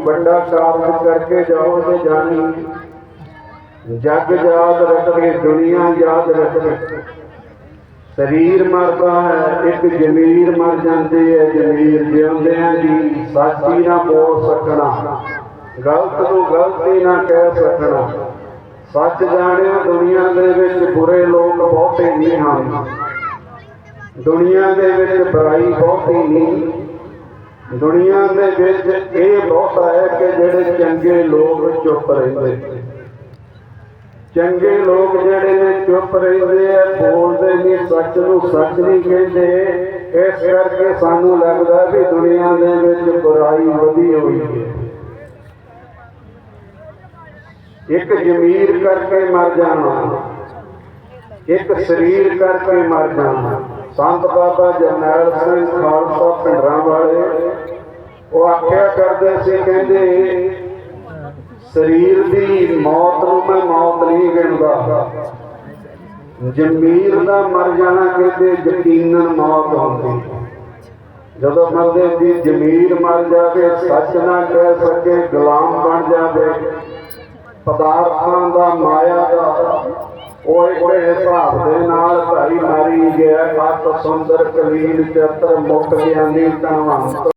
ਵੱਡਾ ਕਾਰਜ ਕਰਕੇ ਜਾਓ ਤੇ ਜਾਣੀ। ਜਗ ਯਾਦ ਰੱਖੇ ਦੁਨੀਆ ਯਾਦ ਰੱਖੇ ਸਰੀਰ ਮਰਦਾ ਹੈ, ਇੱਕ ਜ਼ਮੀਰ ਮਰ ਜਾਂਦੀ ਹੈ, ਜ਼ਮੀਰ ਜਿਉਂਦਿਆਂ ਦੀ ਸਾਚੀ ਨਾ ਬੋਲ ਸਕਣਾ। ਗਲਤ ਨੂੰ ਗਲਤੀ ਨਾ ਕਹਿ ਸਕਣਾ। ਸੱਚ ਜਾਣਿਆ ਦੁਨੀਆ ਦੇ ਵਿੱਚ ਬੁਰੇ ਲੋਕ ਬਹੁਤੇ ਨਹੀਂ ਹਨ। ਦੁਨੀਆ ਦੇ ਵਿੱਚ ਬੁਰਾਈ ਬਹੁਤੀ ਨਹੀਂ। ਦੁਨੀਆ ਦੇ ਵਿੱਚ ਇਹ ਬਹੁਤਾ ਹੈ ਕਿ ਜਿਹੜੇ ਚੰਗੇ ਲੋਕ ਚੁੱਪ ਰਹਿੰਦੇ ਚੰਗੇ ਲੋਕ ਜਿਹੜੇ ਨੇ ਚੁੱਪ ਰਹਿੰਦੇ ਆ, ਬੋਲਦੇ ਨਹੀਂ ਸੱਚ ਨੂੰ ਸੱਚ ਨਹੀਂ ਕਹਿੰਦੇ। ਇਸ ਕਰਕੇ ਸਾਨੂੰ ਲੱਗਦਾ ਵੀ ਦੁਨੀਆ ਦੇ ਵਿੱਚ ਬੁਰਾਈ ਵਧੀ ਹੋਈ ਹੈ। ਇੱਕ ਜ਼ਮੀਰ ਕਰਕੇ ਮਰ ਜਾਣਾ, ਇੱਕ ਸਰੀਰ ਕਰਕੇ ਮਰ ਜਾਣਾ। ਸੰਤ ਬਾਬਾ ਜਰਨੈਲ ਸਿੰਘ ਖਾਲਸਾ ਪਿੰਡਰਾਂ ਵਾਲੇ, ਉਹ ਆਖਿਆ ਕਰਦੇ ਸੀ, ਕਹਿੰਦੇ, ਸਰੀਰ ਦੀ ਮੌਤ ਨੂੰ ਮੈਂ ਮੌਤ ਨਹੀਂ ਗਿਣਦਾ। ਜ਼ਮੀਰ ਦਾ ਮਰ ਜਾਣਾ, ਕਹਿੰਦੇ, ਯਕੀਨਨ ਮੌਤ ਹੁੰਦੀ। ਜਦੋਂ ਬੰਦੇ ਦੀ ਜ਼ਮੀਰ ਮਰ ਜਾਵੇ, ਸੱਚ ਨਾ ਕਹਿ ਸਕੇ, ਗੁਲਾਮ ਬਣ ਜਾਵੇ, ਪਦਾਰਥਾਂ ਦਾ ਮਾਇਆ ਦਾ ਉਹ ਇੱਕ ਹਿਸਾਬ ਦੇ ਨਾਲ ਸੁੰਦਰ ਕਲੀਨ ਚਤਰ ਮੁਕਤ ਗਿਆਨੀ ਧਨਵੰਤ